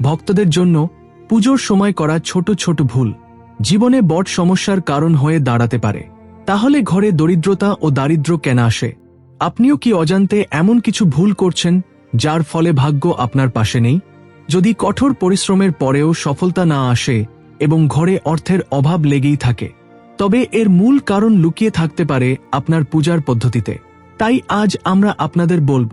ভক্তদের জন্য পুজোর সময় করা ছোট ছোট ভুল জীবনে বট সমস্যার কারণ হয়ে দাঁড়াতে পারে। তাহলে ঘরে দরিদ্রতা ও দারিদ্র্য কেন আসে? আপনিও কি অজান্তে এমন কিছু ভুল করছেন যার ফলে ভাগ্য আপনার পাশে নেই? যদি কঠোর পরিশ্রমের পরেও সফলতা না আসে এবং ঘরে অর্থের অভাব লেগেই থাকে, তবে এর মূল কারণ লুকিয়ে থাকতে পারে আপনার পূজার পদ্ধতিতে। তাই আজ আমরা আপনাদের বলব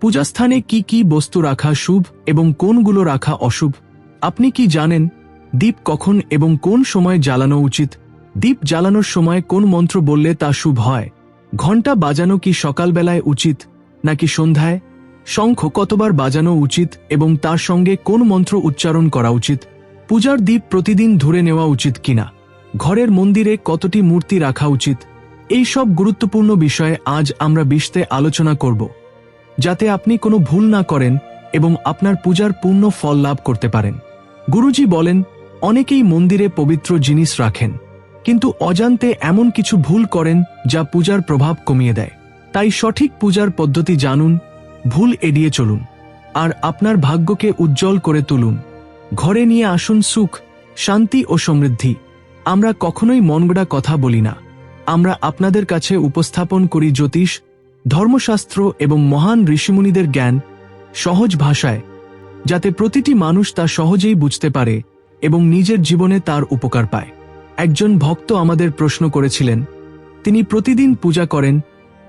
পূজাস্থানে কি কি বস্তু রাখা শুভ এবং কোনগুলো রাখা অশুভ? আপনি কি জানেন, দীপ কখন এবং কোন সময় জ্বালানো উচিত? দীপ জ্বালানোর সময় কোন মন্ত্র বললে তা শুভ হয়? ঘণ্টা বাজানো কি সকালবেলায় উচিত, নাকি সন্ধ্যায়? শঙ্খ কতবার বাজানো উচিত এবং তার সঙ্গে কোন মন্ত্র উচ্চারণ করা উচিত? পূজার দ্বীপ প্রতিদিন ধরে নেওয়া উচিত কিনা? ঘরের মন্দিরে কতটি মূর্তি রাখা উচিত? এই সব গুরুত্বপূর্ণ বিষয়ে আজ আমরা বিশতে আলোচনা করব। যাতে আপনি কোনো ভুল না করেন এবং আপনার পূজার পূর্ণ ফল লাভ করতে পারেন। গুরুজি বলেন, অনেকেই মন্দিরে পবিত্র জিনিস রাখেন, কিন্তু অজান্তে এমন কিছু ভুল করেন যা পূজার প্রভাব কমিয়ে দেয়। তাই সঠিক পূজার পদ্ধতি জানুন, ভুল এড়িয়ে চলুন, আর আপনার ভাগ্যকে উজ্জ্বল করে তুলুন। ঘরে নিয়ে আসুন সুখ, শান্তি ও সমৃদ্ধি। আমরা কখনোই মনগড়া কথা বলি না। আমরা আপনাদের কাছে উপস্থাপন করি জ্যোতিষ ধর্মশাস্ত্র এবং মহান ঋষিমুনিদের জ্ঞান সহজ ভাষায়, যাতে প্রতিটি মানুষ তা সহজেই বুঝতে পারে এবং নিজের জীবনে তার উপকার পায়। একজন ভক্ত আমাদের প্রশ্ন করেছিলেন, তিনি প্রতিদিন পূজা করেন,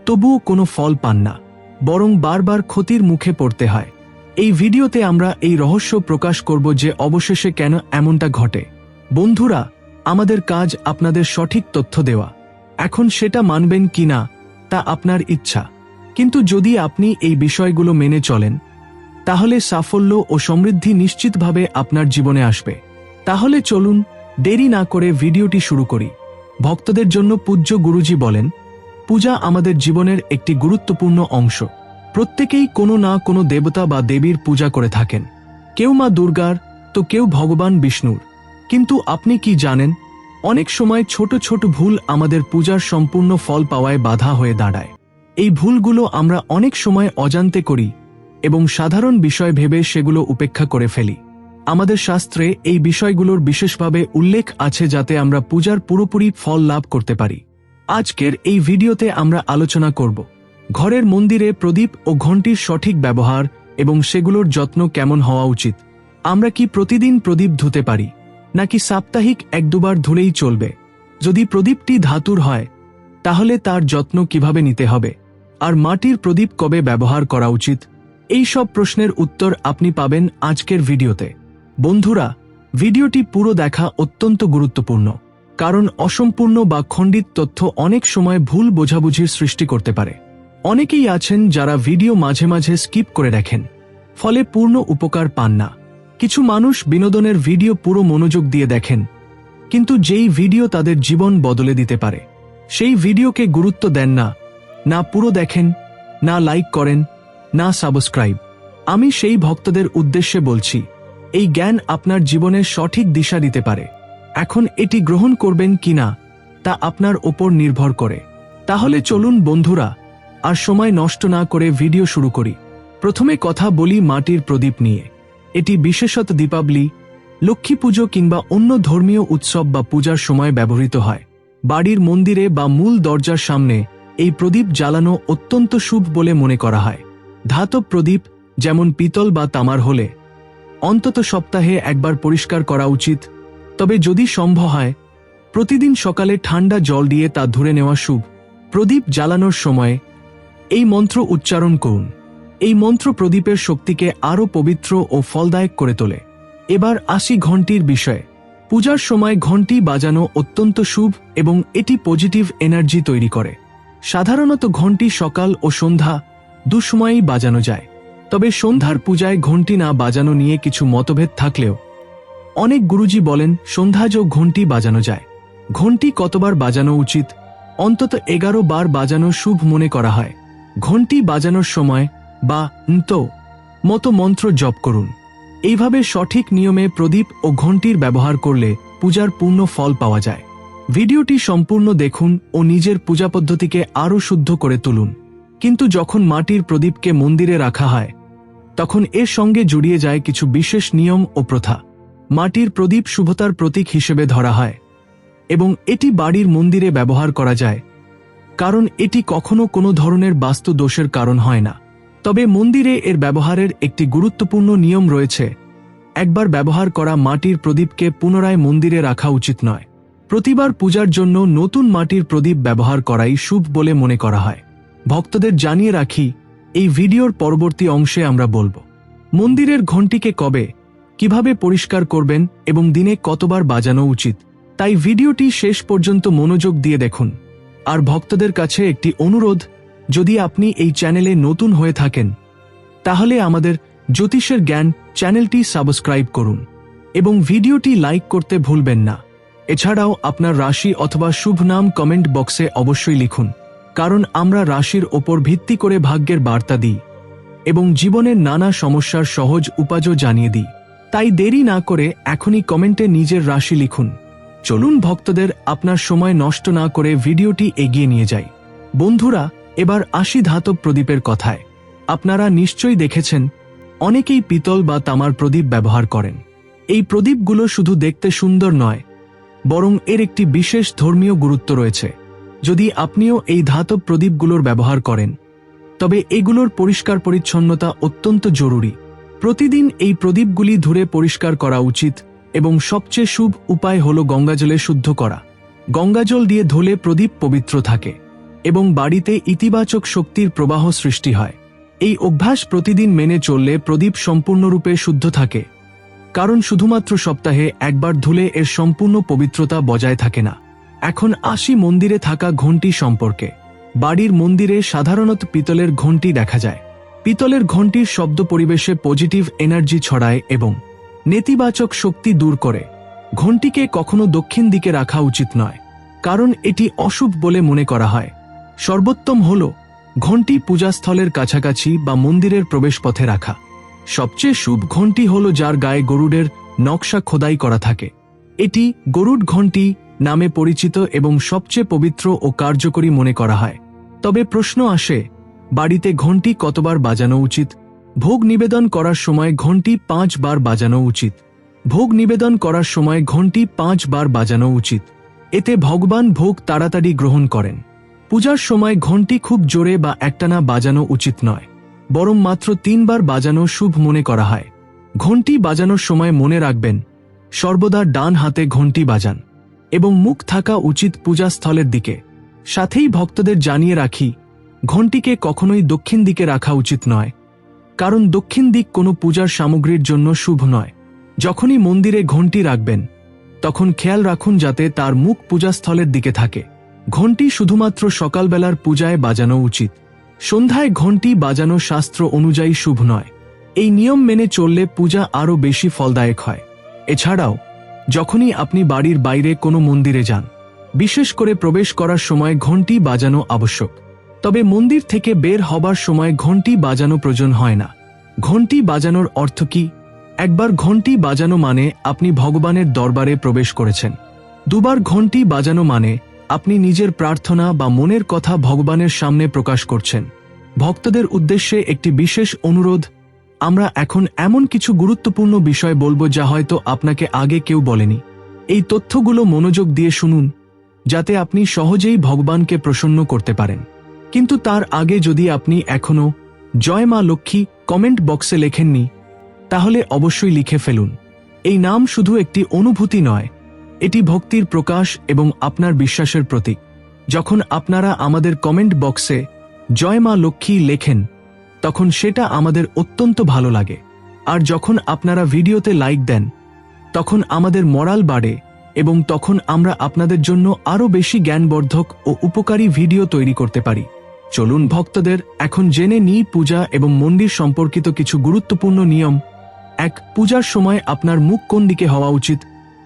তবুও কোনো ফল পান না, বরং বারবার ক্ষতির মুখে পড়তে হয়। এই ভিডিওতে আমরা এই রহস্য প্রকাশ করব যে অবশেষে কেন এমনটা ঘটে। বন্ধুরা, আমাদের কাজ আপনাদের সঠিক তথ্য দেওয়া। এখন সেটা মানবেন কিনা তা আপনার ইচ্ছা। কিন্তু যদি আপনি এই বিষয়গুলো মেনে চলেন, তাহলে সাফল্য ও সমৃদ্ধি নিশ্চিতভাবে আপনার জীবনে আসবে। তাহলে চলুন দেরি না করে ভিডিওটি শুরু করি। ভক্তদের জন্য পূজ্য গুরুজি বলেন, পূজা আমাদের জীবনের একটি গুরুত্বপূর্ণ অংশ। প্রত্যেকেই কোনো না কোনো দেবতা বা দেবীর পূজা করে থাকেন। কেউ মা দুর্গার, তো কেউ ভগবান বিষ্ণুর। কিন্তু আপনি কি জানেন অনেক সময় ছোট ছোট ভুল আমাদের পূজার সম্পূর্ণ ফল পাওয়ায় বাধা হয়ে দাঁড়ায়। এই ভুলগুলো আমরা অনেক সময় অজান্তে করি এবং সাধারণ বিষয় ভেবে সেগুলো উপেক্ষা করে ফেলি। আমাদের শাস্ত্রে এই বিষয়গুলোর বিশেষভাবে উল্লেখ আছে যাতে আমরা পূজার পুরোপুরি ফল লাভ করতে পারি। আজকের এই ভিডিওতে আমরা আলোচনা করব, ঘরের মন্দিরে প্রদীপ ও ঘণ্টির সঠিক ব্যবহার এবং সেগুলোর যত্ন কেমন হওয়া উচিত। আমরা কি প্রতিদিন প্রদীপ ধুতে পারি? নাকি সাপ্তাহিক এক দুবার ধুলেই চলবে? যদি প্রদীপটি ধাতুর হয়, তাহলে তার যত্ন কীভাবে নিতে হবে? আর মাটির প্রদীপ কবে ব্যবহার করা উচিত? এই সব প্রশ্নের উত্তর আপনি পাবেন আজকের ভিডিওতে। বন্ধুরা, ভিডিওটি পুরো দেখা অত্যন্ত গুরুত্বপূর্ণ, কারণ অসম্পূর্ণ বা খণ্ডিত তথ্য অনেক সময় ভুল বোঝাবুঝির সৃষ্টি করতে পারে। অনেকেই আছেন যারা ভিডিও মাঝে মাঝে স্কিপ করে দেখেন, ফলে পূর্ণ উপকার পান না। কিছু মানুষ বিনোদনের ভিডিও পুরো মনোযোগ দিয়ে দেখেন, কিন্তু যেই ভিডিও তাদের জীবন বদলে দিতে পারে, সেই ভিডিওকে গুরুত্ব দেন না না পুরো দেখেন, না লাইক করেন, না সাবস্ক্রাইব আমি সেই ভক্তদের উদ্দেশ্যে বলছি, এই জ্ঞান আপনার জীবনের সঠিক দিশা দিতে পারে। এখন এটি গ্রহণ করবেন কিনা তা আপনার ওপর নির্ভর করে। তাহলে চলুন বন্ধুরা, আর সময় নষ্ট না করে ভিডিও শুরু করি। প্রথমে কথা বলি মাটির প্রদীপ নিয়ে। এটি বিশেষত দীপাবলি, লক্ষ্মী পুজো কিংবা অন্য ধর্মীয় উৎসব বা পূজার সময় ব্যবহৃত হয়। বাড়ির মন্দিরে বা মূল দরজার সামনে এই প্রদীপ জ্বালানো অত্যন্ত শুভ বলে মনে করা হয়। ধাতব প্রদীপ, যেমন পিতল বা তামার হলে, অন্তত সপ্তাহে একবার পরিষ্কার করা উচিত। তবে যদি সম্ভব হয়, প্রতিদিন সকালে ঠান্ডা জল দিয়ে তা ধরে নেওয়া শুভ। প্রদীপ জ্বালানোর সময় এই মন্ত্র উচ্চারণ করুন। এই মন্ত্র প্রদীপের শক্তিকে আরও পবিত্র ও ফলদায়ক করে তোলে। এবার আসি ঘণ্টির বিষয়ে। পূজার সময় ঘণ্টি বাজানো অত্যন্ত শুভ এবং এটি পজিটিভ এনার্জি তৈরি করে। সাধারণত ঘণ্টি সকাল ও সন্ধ্যা দুসময়েই বাজানো যায়। তবে সন্ধ্যার পূজায় ঘণ্টি না বাজানো নিয়ে কিছু মতভেদ থাকলেও, অনেক গুরুজি বলেন সন্ধ্যাযোগ ঘণ্টি বাজানো যায়। ঘণ্টি কতবার বাজানো উচিত? অন্তত এগারো বার বাজানো শুভ মনে করা হয়। ঘণ্টি বাজানোর সময় বা ন্ত, মতো মন্ত্র জপ করুন। এইভাবে সঠিক নিয়মে প্রদীপ ও ঘণ্টির ব্যবহার করলে পূজার পূর্ণ ফল পাওয়া যায়। ভিডিওটি সম্পূর্ণ দেখুন ও নিজের পূজা পদ্ধতিকে আরও শুদ্ধ করে তুলুন। কিন্তু যখন মাটির প্রদীপকে মন্দিরে রাখা হয়, তখন এর সঙ্গে জড়িয়ে যায় কিছু বিশেষ নিয়ম ও প্রথা। মাটির প্রদীপ শুভতার প্রতীক হিসেবে ধরা হয় এবং এটি বাড়ির মন্দিরে ব্যবহার করা যায়, কারণ এটি কখনো কোনো ধরনের বাস্তু দোষের কারণ হয় না। তবে মন্দিরে এর ব্যবহারের একটি গুরুত্বপূর্ণ নিয়ম রয়েছে। একবার ব্যবহার করা মাটির প্রদীপকে পুনরায় মন্দিরে রাখা উচিত নয়। প্রতিবার পূজার জন্য নতুন মাটির প্রদীপ ব্যবহার করাই শুভ বলে মনে করা হয়। ভক্তদের জানিয়ে রাখি, এই ভিডিওর পরবর্তী অংশে আমরা বলব, মন্দিরের ঘণ্টিকে কবে, কীভাবে পরিষ্কার করবেন এবং দিনে কতবার বাজানো উচিত, তাই ভিডিওটি শেষ পর্যন্ত মনোযোগ দিয়ে দেখুন। আর ভক্তদের কাছে একটি অনুরোধ যদি আপনি এই চ্যানেলে নতুন হয়ে থাকেন, তাহলে আমাদের জ্যোতিষের জ্ঞান চ্যানেলটি সাবস্ক্রাইব করুন এবং ভিডিওটি লাইক করতে ভুলবেন না। এছাড়াও আপনার রাশি অথবা শুভ নাম কমেন্ট বক্সে অবশ্যই লিখুন, কারণ আমরা রাশির ওপর ভিত্তি করে ভাগ্যের বার্তা দিই এবং জীবনের নানা সমস্যার সহজ উপাজও জানিয়ে দিই। তাই দেরি না করে এখনই কমেন্টে নিজের রাশি লিখুন। চলুন ভক্তদের আপনার সময় নষ্ট না করে ভিডিওটি এগিয়ে নিয়ে যাই। বন্ধুরা এবার আশি ধাতব প্রদীপের কথায়। আপনারা নিশ্চয়ই দেখেছেন, অনেকেই পিতল বা তামার প্রদীপ ব্যবহার করেন। এই প্রদীপগুলো শুধু দেখতে সুন্দর নয়, বরং এর একটি বিশেষ ধর্মীয় গুরুত্ব রয়েছে। যদি আপনিও এই ধাতব প্রদীপগুলোর ব্যবহার করেন, তবে এগুলোর পরিষ্কার পরিচ্ছন্নতা অত্যন্ত জরুরি। প্রতিদিন এই প্রদীপগুলি ধুরে পরিষ্কার করা উচিত এবং সবচেয়ে শুভ উপায় হল গঙ্গাজলে শুদ্ধ করা। গঙ্গাজল দিয়ে ধুলে প্রদীপ পবিত্র থাকে। এবং বাড়িতে ইতিবাচক শক্তির প্রবাহ সৃষ্টি হয়। এই অভ্যাস প্রতিদিন মেনে চললে প্রদীপ সম্পূর্ণরূপে শুদ্ধ থাকে। কারণ শুধুমাত্র সপ্তাহে একবার ধুলে এর সম্পূর্ণ পবিত্রতা বজায় থাকে না। এখন আসি মন্দিরে থাকা ঘণ্টি সম্পর্কে। বাড়ির মন্দিরে সাধারণত পিতলের ঘণ্টি দেখা যায়। পিতলের ঘণ্টির শব্দ পরিবেশে পজিটিভ এনার্জি ছড়ায় এবং নেতিবাচক শক্তি দূর করে। ঘণ্টিকে কখনো দক্ষিণ দিকে রাখা উচিত নয়। কারণ এটি অশুভ বলে মনে করা হয়। সর্বোত্তম হল ঘণ্টি পূজাস্থলের কাছাকাছি বা মন্দিরের প্রবেশপথে রাখা। সবচেয়ে শুভ ঘণ্টি হল যার গায়ে গরুডের নকশা খোদাই করা থাকে। এটি গরুড ঘণ্টি নামে পরিচিত এবং সবচেয়ে পবিত্র ও কার্যকরী মনে করা হয়। তবে প্রশ্ন আসে, বাড়িতে ঘণ্টি কতবার বাজানো উচিত? ভোগ নিবেদন করার সময় ঘণ্টি পাঁচ বার বাজানো উচিত। ভোগ নিবেদন করার সময় ঘণ্টি পাঁচ বার বাজানো উচিত। এতে ভগবান ভোগ তাড়াতাড়ি গ্রহণ করেন। পূজার সময় ঘণ্টি খুব জোরে বা একটানা বাজানো উচিত নয়, বরং মাত্র তিনবার বাজানো শুভ মনে করা হয়। ঘণ্টি বাজানোর সময় মনে রাখবেন, সর্বদা ডান হাতে ঘণ্টি বাজান এবং মুখ থাকা উচিত পূজাস্থলের দিকে। সাথেই ভক্তদের জানিয়ে রাখি, ঘণ্টিকে কখনোই দক্ষিণ দিকে রাখা উচিত নয়, কারণ দক্ষিণ দিক কোনো পূজার সামগ্রীর জন্য শুভ নয়। যখনই মন্দিরে ঘণ্টি রাখবেন, তখন খেয়াল রাখুন যাতে তার মুখ পূজাস্থলের দিকে থাকে। ঘণ্টি শুধুমাত্র সকালবেলার পূজায় বাজানো উচিত। সন্ধ্যায় ঘণ্টি বাজানো শাস্ত্র অনুযায়ী শুভ নয়। এই নিয়ম মেনে চললে পূজা আরও বেশি ফলদায়ক হয়। এছাড়াও, যখনই আপনি বাড়ির বাইরে কোনো মন্দিরে যান, বিশেষ করে প্রবেশ করার সময় ঘণ্টি বাজানো আবশ্যক। তবে মন্দির থেকে বের হবার সময় ঘণ্টি বাজানো প্রয়োজন হয় না। ঘণ্টি বাজানোর অর্থ কি? একবার ঘণ্টি বাজানো মানে আপনি ভগবানের দরবারে প্রবেশ করেছেন। দুবার ঘণ্টি বাজানো মানে আপনি নিজের প্রার্থনা বা মনের কথা ভগবানের সামনে প্রকাশ করছেন। ভক্তদের উদ্দেশ্যে একটি বিশেষ অনুরোধ, আমরা এখন এমন কিছু গুরুত্বপূর্ণ বিষয় বলব যা হয়তো আপনাকে আগে কেউ বলেনি। এই তথ্যগুলো মনোযোগ দিয়ে শুনুন, যাতে আপনি সহজেই ভগবানকে প্রসন্ন করতে পারেন। কিন্তু তার আগে যদি আপনি এখনও জয় মা লক্ষ্মী কমেন্ট বক্সে লেখেননি, তাহলে অবশ্যই লিখে ফেলুন। এই নাম শুধু একটি অনুভূতি নয় এটি ভক্তির প্রকাশ এবং আপনার বিশ্বাসের প্রতীক। যখন আপনারা আমাদের কমেন্ট বক্সে জয় মা লক্ষ্মী লেখেন, তখন সেটা আমাদের অত্যন্ত ভালো লাগে। আর যখন আপনারা ভিডিওতে লাইক দেন, তখন আমাদের মরাল বাড়ে এবং তখন আমরা আপনাদের জন্য আরও বেশি জ্ঞানবর্ধক ও উপকারী ভিডিও তৈরি করতে পারি। চলুন ভক্তদের এখন জেনে নিই পূজা এবং মন্দির সম্পর্কিত কিছু গুরুত্বপূর্ণ নিয়ম। এক, পূজার সময় আপনার মুখ কোন দিকে হওয়া উচিত?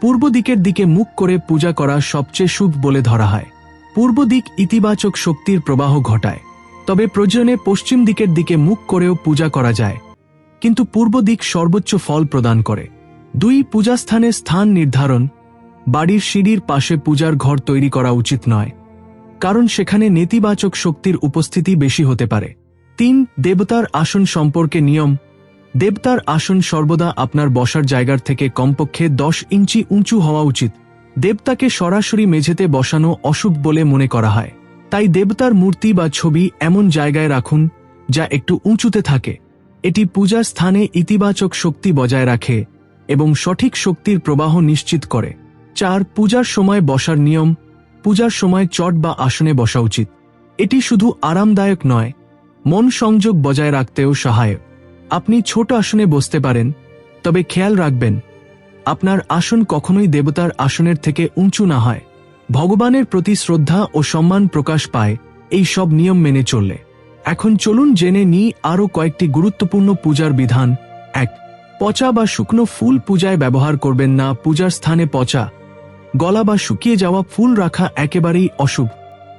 পূর্ব দিকের দিকে মুখ করে পূজা করা সবচেয়ে শুভ বলে ধরা হয়। পূর্ব দিক ইতিবাচক শক্তির প্রবাহ ঘটায়, তবে প্রয়োজনে পশ্চিম দিকের দিকে মুখ করেও পূজা করা যায়। কিন্তু পূর্ব দিক সর্বোচ্চ ফল প্রদান করে। দুই পূজাস্থানে স্থান নির্ধারণ, বাড়ির সিঁড়ির পাশে পূজার ঘর তৈরি করা উচিত নয়, কারণ সেখানে নেতিবাচক শক্তির উপস্থিতি বেশি হতে পারে। তিন, দেবতার আসন সম্পর্কে নিয়ম দেবতার আসন সর্বদা আপনার বসার জায়গার থেকে কমপক্ষে দশ ইঞ্চি উঁচু হওয়া উচিত। দেবতাকে সরাসরি মেঝেতে বসানো অশুভ বলে মনে করা হয়। তাই দেবতার মূর্তি বা ছবি এমন জায়গায় রাখুন, যা একটু উঁচুতে থাকে। এটি পূজার স্থানে ইতিবাচক শক্তি বজায় রাখে এবং সঠিক শক্তির প্রবাহ নিশ্চিত করে। চার, পূজার সময় বসার নিয়ম, পূজার সময় চট বা আসনে বসা উচিত। এটি শুধু আরামদায়ক নয়, মন সংযোগ বজায় রাখতেও সহায়ক। আপনি ছোট আসনে বসতে পারেন, তবে খেয়াল রাখবেন, আপনার আসন কখনোই দেবতার আসনের থেকে উঁচু না হয়। ভগবানের প্রতি শ্রদ্ধা ও সম্মান প্রকাশ পায় এই সব নিয়ম মেনে চললে। এখন চলুন জেনে নিই আরও কয়েকটি গুরুত্বপূর্ণ পূজার বিধান। এক, পচা বা শুকনো ফুল পূজায় ব্যবহার করবেন না, পূজার স্থানে পচা। গলা বা শুকিয়ে যাওয়া ফুল রাখা একেবারেই অশুভ।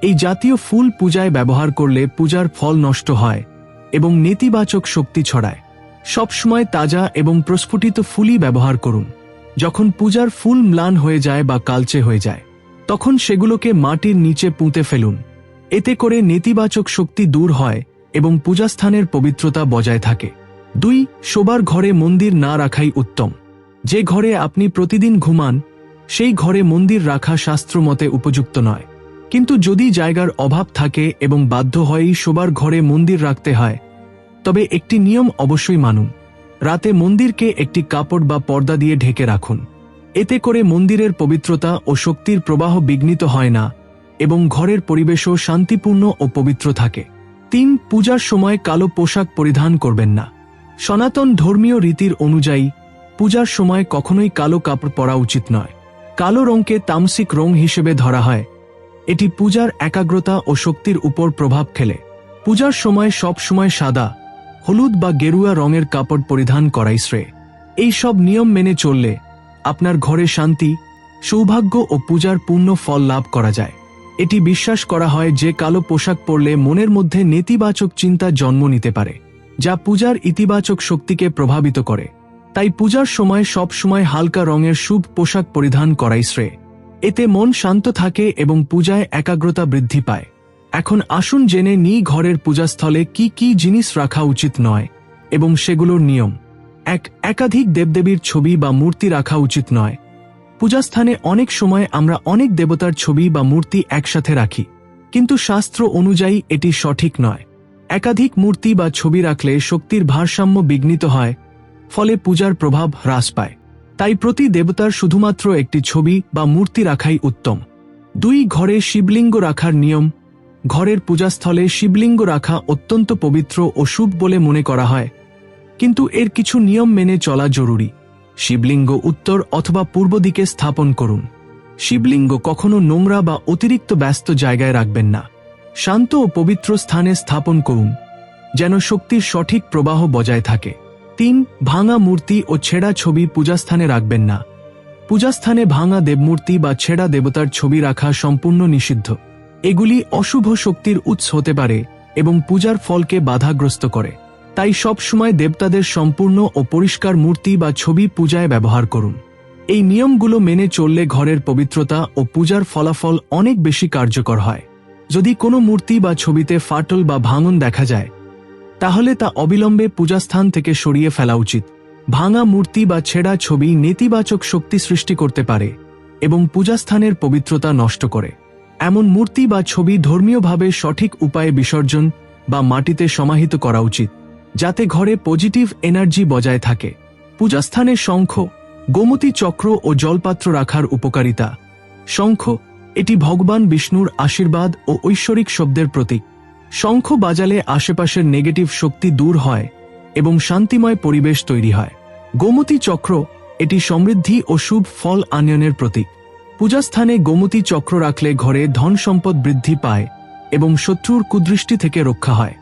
এই জাতীয় ফুল পূজায় ব্যবহার করলে পূজার ফল নষ্ট হয়। এবং নেতিবাচক শক্তি ছড়ায়। সবসময় তাজা এবং প্রস্ফুটিত ফুলই ব্যবহার করুন। যখন পূজার ফুল ম্লান হয়ে যায় বা কালচে হয়ে যায়, তখন সেগুলোকে মাটির নিচে পুঁতে ফেলুন। এতে করে নেতিবাচক শক্তি দূর হয় এবং পূজাস্থানের পবিত্রতা বজায় থাকে। দুই, শোবার ঘরে মন্দির না রাখাই উত্তম। যে ঘরে আপনি প্রতিদিন ঘুমান, সেই ঘরে মন্দির রাখা শাস্ত্রমতে উপযুক্ত নয়। কিন্তু যদি জায়গার অভাব থাকে এবং বাধ্য হয়েই শোবার ঘরে মন্দির রাখতে হয়, তবে একটি নিয়ম অবশ্যই মানুন। রাতে মন্দিরকে একটি কাপড় বা পর্দা দিয়ে ঢেকে রাখুন। এতে করে মন্দিরের পবিত্রতা ও শক্তির প্রবাহ বিঘ্নিত হয় না এবং ঘরের পরিবেশও শান্তিপূর্ণ ও পবিত্র থাকে। তিন, পূজার সময় কালো পোশাক পরিধান করবেন না। সনাতন ধর্মীয় রীতির অনুযায়ী, পূজার সময় কখনোই কালো কাপড় পরা উচিত নয়। কালো রঙকে তামসিক রং হিসেবে ধরা হয়। এটি পূজার একাগ্রতা ও শক্তির উপর প্রভাব খেলে পূজার সময় সব সময় সাদা, হলুদ বা গেরুয়া রঙের কাপড় পরিধান করাই শ্রেয়। এই সব নিয়ম মেনে চললে আপনার ঘরে শান্তি, সৌভাগ্য ও পূজার পূর্ণ ফল লাভ করা যায়। এটি বিশ্বাস করা হয় যে কালো পোশাক পরলে মনের মধ্যে নেতিবাচক চিন্তা জন্ম নিতে পারে, যা পূজার ইতিবাচক শক্তিকে প্রভাবিত করে। তাই পূজার সময় সব সময় হালকা রঙের শুভ পোশাক পরিধান করাই শ্রেয়। এতে মন শান্ত থাকে এবং পূজায় একাগ্রতা বৃদ্ধি পায়। এখন আসুন জেনে নিই ঘরের পূজাস্থলে কি কি জিনিস রাখা উচিত নয় এবং সেগুলোর নিয়ম। এক, একাধিক দেবদেবীর ছবি বা মূর্তি রাখা উচিত নয়। পূজাস্থানে অনেক সময় আমরা অনেক দেবতার ছবি বা মূর্তি একসাথে রাখি, কিন্তু শাস্ত্র অনুযায়ী এটি সঠিক নয়। একাধিক মূর্তি বা ছবি রাখলে শক্তির ভারসাম্য বিঘ্নিত হয়, ফলে পূজার প্রভাব হ্রাস পায়। তাই প্রতি দেবতার শুধুমাত্র একটি ছবি বা মূর্তি রাখাই উত্তম। দুই ঘরে শিবলিঙ্গ রাখার নিয়ম, ঘরের পূজাস্থলে শিবলিঙ্গ রাখা অত্যন্ত পবিত্র ও শুভ বলে মনে করা হয়। কিন্তু এর কিছু নিয়ম মেনে চলা জরুরি। শিবলিঙ্গ উত্তর অথবা পূর্ব দিকে স্থাপন করুন। শিবলিঙ্গ কখনো নোংরা বা অতিরিক্ত ব্যস্ত জায়গায় রাখবেন না। শান্ত ও পবিত্র স্থানে স্থাপন করুন, যেন শক্তির সঠিক প্রবাহ বজায় থাকে। তিন, ভাঙা মূর্তি ও ছেঁড়া ছবি পূজাস্থানে রাখবেন না। পূজাস্থানে ভাঙা দেবমূর্তি বা ছেঁড়া দেবতার ছবি রাখা সম্পূর্ণ নিষিদ্ধ। এগুলি অশুভ শক্তির উৎস হতে পারে এবং পূজার ফলকে বাধাগ্রস্ত করে। তাই সব সময় দেবতাদের সম্পূর্ণ ও পরিষ্কার মূর্তি বা ছবি পূজায় ব্যবহার করুন। এই নিয়মগুলো মেনে চললে ঘরের পবিত্রতা ও পূজার ফলাফল অনেক বেশি কার্যকর হয়। যদি কোনো মূর্তি বা ছবিতে ফাটল বা ভাঙন দেখা যায় তাহলে তা অবিলম্বে পূজাস্থান থেকে সরিয়ে ফেলা উচিত। ভাঙা মূর্তি বা ছেঁড়া ছবি নেতিবাচক শক্তি সৃষ্টি করতে পারে এবং পূজাস্থানের পবিত্রতা নষ্ট করে। এমন মূর্তি বা ছবি ধর্মীয়ভাবে সঠিক উপায়ে বিসর্জন বা মাটিতে সমাহিত করা উচিত, যাতে ঘরে পজিটিভ এনার্জি বজায় থাকে। পূজাস্থানে শঙ্খ, গোমতী চক্র ও জলপাত্র রাখার উপকারিতা। শঙ্খ, এটি ভগবান বিষ্ণুর আশীর্বাদ ও ঐশ্বরিক শব্দের প্রতীক। শঙ্খ বাজালে আশেপাশের নেগেটিভ শক্তি দূর হয় এবং শান্তিময় পরিবেশ তৈরি হয়। গোমতী চক্র এটি সমৃদ্ধি ও শুভ ফল আনয়নের প্রতীক। পূজাস্থানে গোমতী চক্র রাখলে ঘরে ধন সম্পদ বৃদ্ধি পায় এবং শত্রুর কুদৃষ্টি থেকে রক্ষা হয়।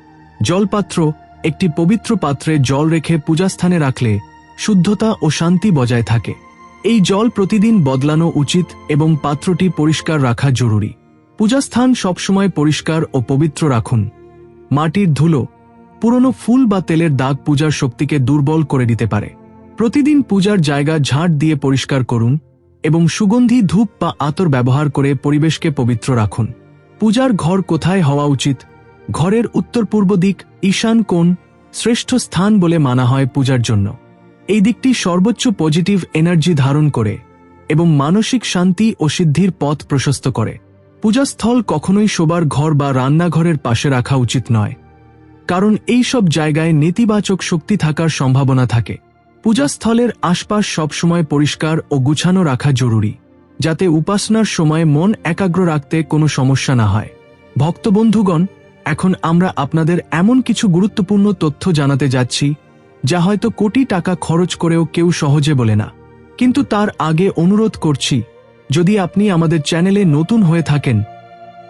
জলপাত্র, একটি পবিত্র পাত্রে জল রেখে পূজাস্থানে রাখলে শুদ্ধতা ও শান্তি বজায় থাকে। এই জল প্রতিদিন বদলানো উচিত এবং পাত্রটি পরিষ্কার রাখা জরুরি। পূজাস্থান সবসময় পরিষ্কার ও পবিত্র রাখুন। মাটির ধুলো, পুরনো ফুল বা তেলের দাগ পূজার শক্তিকে দুর্বল করে দিতে পারে। প্রতিদিন পূজার জায়গা ঝাঁট দিয়ে পরিষ্কার করুন এবং সুগন্ধি, ধূপ বা আতর ব্যবহার করে পরিবেশকে পবিত্র রাখুন। পূজার ঘর কোথায় হওয়া উচিত? ঘরের উত্তর পূর্ব দিক ঈশান কোণ শ্রেষ্ঠ স্থান বলে মানা হয় পূজার জন্য। এই দিকটি সর্বোচ্চ পজিটিভ এনার্জি ধারণ করে এবং মানসিক শান্তি ও সিদ্ধির পথ প্রশস্ত করে। পূজাস্থল কখনোই শোবার ঘর বা রান্নাঘরের পাশে রাখা উচিত নয়। কারণ এই সব জায়গায় নেতিবাচক শক্তি থাকার সম্ভাবনা থাকে। পূজাস্থলের আশপাশ সবসময় পরিষ্কার ও গুছানো রাখা জরুরি, যাতে উপাসনার সময় মন একাগ্র রাখতে কোনো সমস্যা না হয়। ভক্তবন্ধুগণ এখন আমরা আপনাদের এমন কিছু গুরুত্বপূর্ণ তথ্য জানাতে যাচ্ছি, যা হয়তো কোটি টাকা খরচ করেও কেউ সহজে বলে না। কিন্তু তার আগে অনুরোধ করছি যদি আপনি আমাদের চ্যানেলে নতুন হয়ে থাকেন,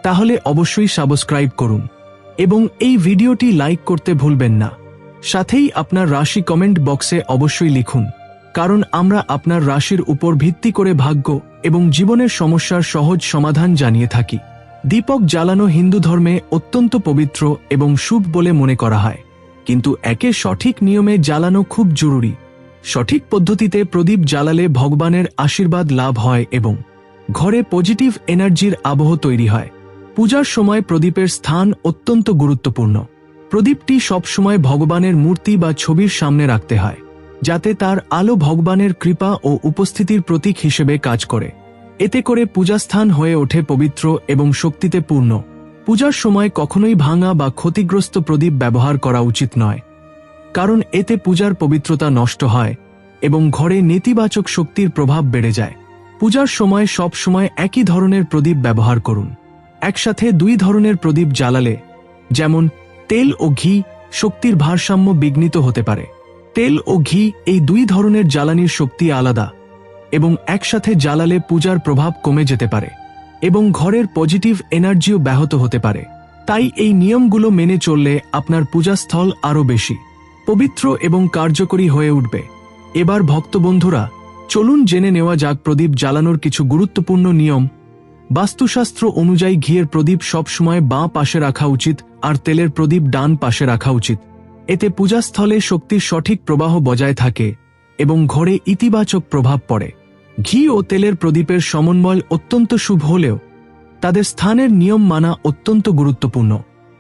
তাহলে অবশ্যই সাবস্ক্রাইব করুন এবং এই ভিডিওটি লাইক করতে ভুলবেন না। সাথেই আপনার রাশি কমেন্ট বক্সে অবশ্যই লিখুন, কারণ আমরা আপনার রাশির উপর ভিত্তি করে ভাগ্য এবং জীবনের সমস্যার সহজ সমাধান জানিয়ে থাকি। দীপক জ্বালানো হিন্দু ধর্মে অত্যন্ত পবিত্র এবং শুভ বলে মনে করা হয়, কিন্তু একে সঠিক নিয়মে জ্বালানো খুব জরুরি। সঠিক পদ্ধতিতে প্রদীপ জ্বালালে ভগবানের আশীর্বাদ লাভ হয় এবং ঘরে পজিটিভ এনার্জির আবহ তৈরি হয়। পূজার সময় প্রদীপের স্থান অত্যন্ত গুরুত্বপূর্ণ। প্রদীপটি সবসময় ভগবানের মূর্তি বা ছবির সামনে রাখতে হয়, যাতে তার আলো ভগবানের কৃপা ও উপস্থিতির প্রতীক হিসেবে কাজ করে। এতে করে পূজাস্থান হয়ে ওঠে পবিত্র এবং শক্তিতে পূর্ণ। পূজার সময় কখনোই ভাঙা বা ক্ষতিগ্রস্ত প্রদীপ ব্যবহার করা উচিত নয়, কারণ এতে পূজার পবিত্রতা নষ্ট হয় এবং ঘরে নেতিবাচক শক্তির প্রভাব বেড়ে যায়। পূজার সময় সব সময় একই ধরনের প্রদীপ ব্যবহার করুন। একসাথে দুই ধরনের প্রদীপ জ্বালালে, যেমন তেল ও ঘি শক্তির ভারসাম্য বিঘ্নিত হতে পারে। তেল ও ঘি এই দুই ধরনের জ্বালানির শক্তি আলাদা এবং একসাথে জ্বালালে পূজার প্রভাব কমে যেতে পারে এবং ঘরের পজিটিভ এনার্জিও ব্যাহত হতে পারে। তাই এই নিয়মগুলো মেনে চললে আপনার পূজাস্থল আরও বেশি পবিত্র এবং কার্যকরী হয়ে উঠবে। এবার ভক্তবন্ধুরা চলুন জেনে নেওয়া যাক প্রদীপ জ্বালানোর কিছু গুরুত্বপূর্ণ নিয়ম। বাস্তুশাস্ত্র অনুযায়ী ঘিয়ের প্রদীপ সবসময় বাঁ পাশে রাখা উচিত আর তেলের প্রদীপ ডান পাশে রাখা উচিত। এতে পূজাস্থলে শক্তির সঠিক প্রবাহ বজায় থাকে এবং ঘরে ইতিবাচক প্রভাব পড়ে। ঘি ও তেলের প্রদীপের সমন্বয় অত্যন্ত শুভ হলেও তাদের স্থানের নিয়ম মানা অত্যন্ত গুরুত্বপূর্ণ।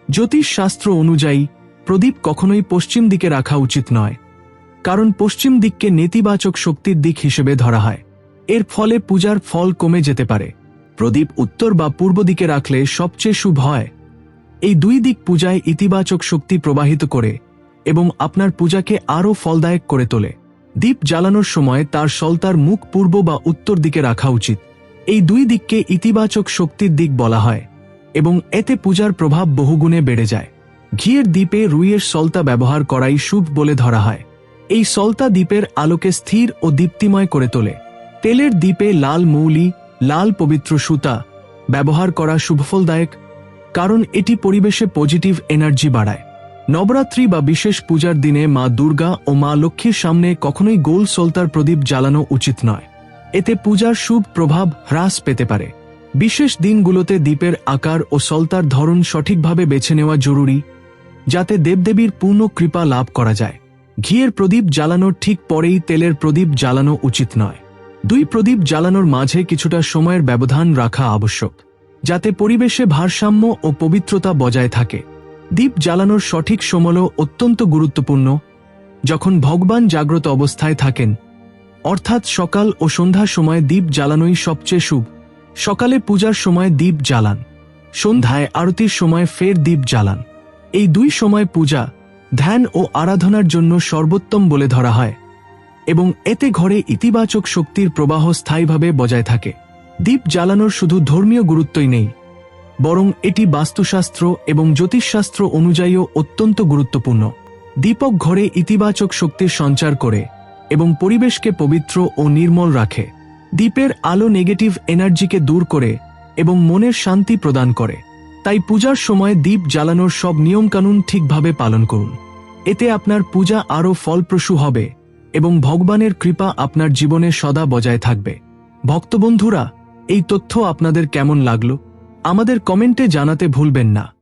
জ্যোতিষশাস্ত্র অনুযায়ী প্রদীপ কখনোই পশ্চিম দিকে রাখা উচিত নয়। কারণ পশ্চিম দিককে নেতিবাচক শক্তির দিক হিসেবে ধরা হয়। এর ফলে পূজার ফল কমে যেতে পারে। প্রদীপ উত্তর বা পূর্ব দিকে রাখলে সবচেয়ে শুভ হয়। এই দুই দিক পূজায় ইতিবাচক শক্তি প্রবাহিত করে এবং আপনার পূজাকে আরও ফলদায়ক করে তোলে। দীপ জ্বালানোর সময় তার সলতার মুখ পূর্ব বা উত্তর দিকে রাখা উচিত। এই দুই দিককে ইতিবাচক শক্তির দিক বলা হয় এবং এতে পূজার প্রভাব বহুগুণে বেড়ে যায়। ঘিয়ের দ্বীপে রুইয়ের সলতা ব্যবহার করাই শুভ বলে ধরা হয়। এই সলতা দ্বীপের আলোকে স্থির ও দীপ্তিময় করে তোলে। তেলের দ্বীপে লাল মৌলি, লাল পবিত্র সুতা ব্যবহার করা শুভফলদায়ক, কারণ এটি পরিবেশে পজিটিভ এনার্জি বাড়ায়। নবরাত্রি বা বিশেষ পূজার দিনে মা দুর্গা ও মা লক্ষ্মীর সামনে কখনোই গোল সলতার প্রদীপ জ্বালানো উচিত নয়। এতে পূজার শুভ প্রভাব হ্রাস পেতে পারে। বিশেষ দিনগুলোতে দ্বীপের আকার ও সলতার ধরন সঠিকভাবে বেছে নেওয়া জরুরি, যাতে দেবদেবীর পূর্ণ কৃপা লাভ করা যায়। ঘিয়ের প্রদীপ জ্বালানোর ঠিক পরেই তেলের প্রদীপ জ্বালানো উচিত নয়। দুই প্রদীপ জ্বালানোর মাঝে কিছুটা সময়ের ব্যবধান রাখা আবশ্যক, যাতে পরিবেশে ভারসাম্য ও পবিত্রতা বজায় থাকে। দ্বীপ জ্বালানোর সঠিক সময় অত্যন্ত গুরুত্বপূর্ণ। যখন ভগবান জাগ্রত অবস্থায় থাকেন, অর্থাৎ সকাল ও সন্ধ্যার সময় দ্বীপ জ্বালানোই সবচেয়ে শুভ। সকালে পূজার সময় দ্বীপ জ্বালান, সন্ধ্যায় আরতির সময় ফের দ্বীপ জ্বালান। এই দুই সময় পূজা ধ্যান ও আরাধনার জন্য সর্বোত্তম বলে ধরা হয় এবং এতে ঘরে ইতিবাচক শক্তির প্রবাহ স্থায়ীভাবে বজায় থাকে। দ্বীপ জ্বালানোর শুধু ধর্মীয় গুরুত্বই নেই, বরং এটি বাস্তুশাস্ত্র এবং জ্যোতিষশাস্ত্র অনুযায়ীও অত্যন্ত গুরুত্বপূর্ণ। দীপক ঘরে ইতিবাচক শক্তির সঞ্চার করে এবং পরিবেশকে পবিত্র ও নির্মল রাখে। দ্বীপের আলো নেগেটিভ এনার্জিকে দূর করে এবং মনের শান্তি প্রদান করে। তাই পূজার সময় দীপ জ্বালানোর সব নিয়মকানুন ঠিকভাবে পালন করুন। এতে আপনার পূজা আরও ফলপ্রসূ হবে এবং ভগবানের কৃপা আপনার জীবনে সদা বজায় থাকবে। ভক্তবন্ধুরা, এই তথ্য আপনাদের কেমন লাগল? আমাদের কমেন্টে জানাতে ভুলবেন না।